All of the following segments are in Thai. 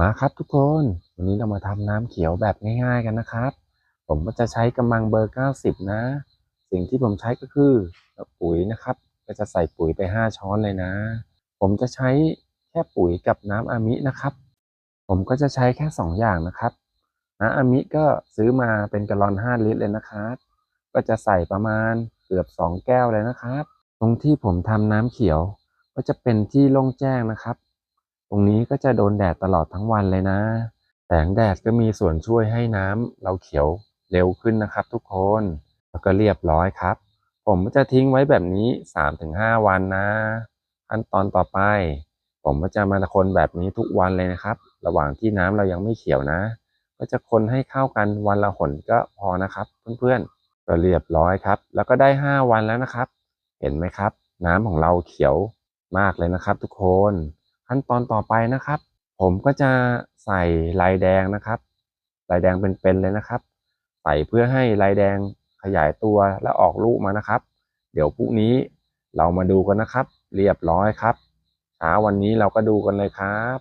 มาครับทุกคนวันนี้เรามาทำน้ำเขียวแบบง่ายๆกันนะครับ ผมก็จะใช้กำมังเบอร์ 90 นะ สิ่งที่ผมใช้ก็คือปุ๋ยนะครับ ก็จะใส่ปุ๋ยไป 5 ช้อนเลยนะ ผมจะใช้แค่ปุ๋ยกับน้ำอามินะครับ ผมก็จะใช้แค่ 2 อย่างนะครับ น้ำอามิก็ซื้อมาเป็นกะลอน 5 ลิตรเลยนะครับ ก็จะใส่ประมาณเกือบ 2 แก้วเลยนะครับ ตรงที่ผมทำน้ำเขียวก็จะเป็นที่โล่งแจ้งนะครับ ตรงนี้ก็จะโดนแดดตลอดทั้งวันเลยนะ แสงแดดก็มีส่วนช่วยให้น้ำเราเขียวเร็วขึ้นนะครับ ทุกคน แล้วก็เรียบร้อยครับ ผมจะทิ้งไว้แบบนี้ 3-5 วันนะ ขั้นตอนต่อไป ผมก็จะมาคนแบบนี้ทุกวันเลยนะครับ ระหว่างที่น้ำเรายังไม่เขียวนะ ก็จะคนให้เข้ากันวันละหนก็พอนะครับ เพื่อนๆ ก็เรียบร้อยครับ แล้วก็ได้ 5 วันแล้วนะครับ เห็นไหมครับ น้ำของเราเขียวมากเลยนะครับ ทุกคน ขั้นตอนต่อไปนะครับ ผมก็จะใส่ลายแดงนะครับลายแดงเป็นๆเลยนะครับ ใส่เพื่อให้ลายแดงขยายตัวและออกลูกมานะครับ เดี๋ยวพรุ่งนี้เรามาดูกันนะครับ เรียบร้อยครับเช้าวันนี้เราก็ดูกันเลยครับ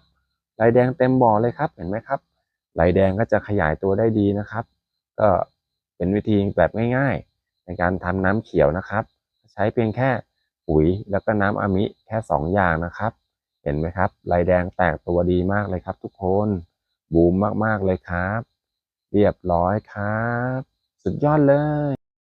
ลายแดงเต็มบ่อเลยครับเห็นไหมครับลายแดงก็จะขยายตัวได้ดีนะครับ ก็เป็นวิธีแบบง่าย ๆ ในการทำน้ำเขียวนะครับ ใช้เพียงแค่ปุ๋ยแล้วก็น้ำอามิแค่สองอย่างนะครับ ห็นไหมครับลายแดงแตกตัวดีมากเลยครับ ทุกคนบูมมากๆเลยครับ เรียบร้อยครับ สุดยอดเลย